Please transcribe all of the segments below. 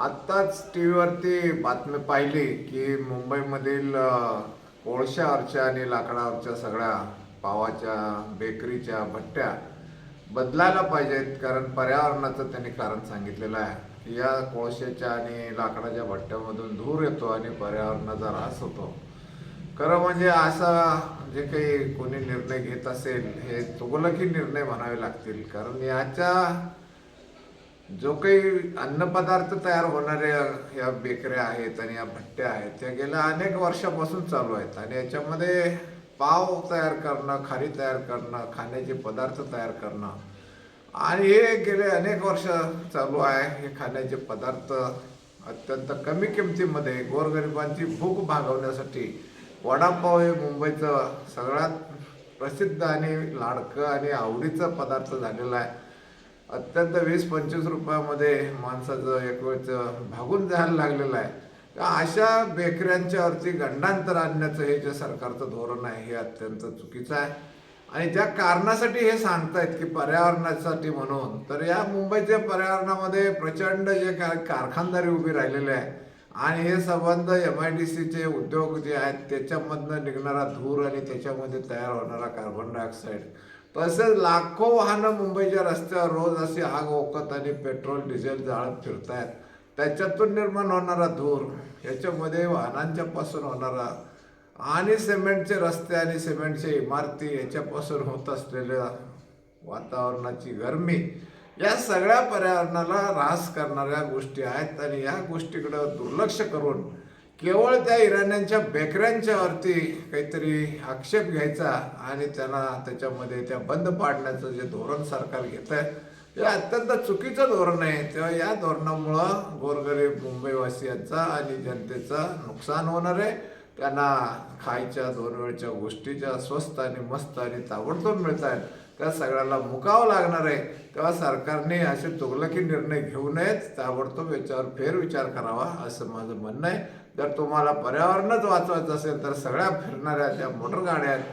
आत्ताच टी व्हीवरती बातमी पाहिली की मुंबईमधील कोळशा अर्चा आणि लाकडावरच्या सगळ्या पावाच्या बेकरीच्या भट्ट्या बदलायला पाहिजेत. कारण पर्यावरणाचं त्यांनी कारण सांगितलेलं आहे की या कोळशाच्या आणि लाकडाच्या भट्ट्यामधून धूर येतो आणि पर्यावरणाचा ऱ्हास होतो. खरं म्हणजे असा जे काही कोणी निर्णय घेत असेल हे तुगलकी निर्णय म्हणावे लागतील. कारण याच्या जो काही अन्नपदार्थ तयार होणाऱ्या या बेकऱ्या आहेत आणि या भट्ट्या आहेत त्या गेल्या अनेक वर्षापासून चालू आहेत. आणि याच्यामध्ये पाव तयार करणं खारी तयार करणं खाण्याचे पदार्थ तयार करणं आणि हे गेले अनेक वर्ष चालू आहे. हे खाण्याचे पदार्थ अत्यंत कमी किमतीमध्ये गोरगरिबांची भूक भागवण्यासाठी वडापाव हे मुंबईचं सगळ्यात प्रसिद्ध आणि लाडकं आणि आवडीचा पदार्थ झालेला आहे. अत्यंत वीस पंचवीस रुपयामध्ये माणसाचं एक वेळचं भागून जायला लागलेलं आहे. अशा बेकऱ्यांच्यावरती गंडांतर आणण्याचं हे जे सरकारचं धोरण आहे हे अत्यंत चुकीचं आहे. आणि ज्या कारणासाठी हे सांगतायत की पर्यावरणासाठी म्हणून. तर या मुंबईच्या पर्यावरणामध्ये प्रचंड जे काय कारखानदारी उभी राहिलेले आहे आणि हे संबंध एम आय डी सीचे उद्योग जे आहेत त्याच्यामधनं निघणारा धूर आणि त्याच्यामध्ये तयार होणारा कार्बन डायऑक्साईड तसेच लाखो वाहनं मुंबईच्या रस्त्यावर रोज अशी आग ओकत आणि पेट्रोल डिझेल जाळत फिरतायत. त्याच्यातून निर्माण होणारा धूर याच्यामध्ये वाहनांच्या पासून होणारा आणि सिमेंटचे रस्ते आणि सिमेंटच्या इमारती याच्यापासून होत असलेल्या वातावरणाची गरमी या सगळ्या पर्यावरणाला ऱ्हास करणाऱ्या गोष्टी आहेत आणि या गोष्टीकडं दुर्लक्ष करून केवळ त्या इराण्यांच्या बेकऱ्यांच्यावरती काहीतरी आक्षेप घ्यायचा आणि त्यांना त्याच्यामध्ये त्या बंद पाडण्याचं जे धोरण सरकार घेत आहे हे अत्यंत चुकीचं धोरण आहे. तेव्हा या धोरणामुळं गोरगरीब मुंबईवासियांचा आणि जनतेचं नुकसान होणार आहे. त्यांना खायच्या दोन वेळच्या गोष्टीच्या स्वस्त आणि मस्त आणि ताबडतोब मिळत आहेत त्या सगळ्याला मुकावं लागणार आहे? तेव्हा सरकारने असे तुगलकी निर्णय घेऊ नयेत. ताबडतोब याच्यावर फेरविचार करावा असं माझं म्हणणं आहे. जर तुम्हाला पर्यावरणच वाचवायचं असेल तर सगळ्या फिरणाऱ्या ज्या मोटर गाड्या आहेत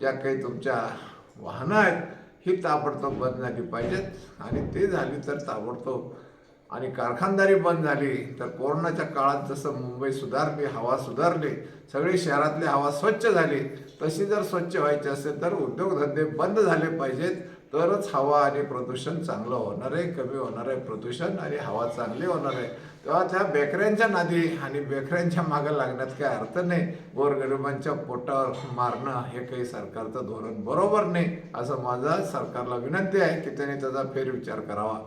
ज्या काही तुमच्या वाहनं आहेत ही ताबडतोब बंद झाली पाहिजेत. आणि ते झाली तर ताबडतोब आणि कारखानदारी बंद झाली तर कोरोनाच्या काळात जसं मुंबई सुधारली हवा सुधारली सगळी शहरातली हवा स्वच्छ झाली तशी जर स्वच्छ व्हायची असेल तर उद्योगधंदे बंद झाले पाहिजेत. तरच हवा आणि प्रदूषण चांगलं होणार आहे कमी होणार आहे प्रदूषण आणि हवा चांगली होणार आहे. तेव्हा त्या बेकऱ्यांच्या नादी आणि बेकऱ्यांच्या मागं लागण्यात काही अर्थ नाही. गोरगरिबांच्या पोटावर मारणं हे काही सरकारचं धोरण बरोबर नाही असं माझा सरकारला विनंती आहे की त्यांनी त्याचा फेरविचार करावा.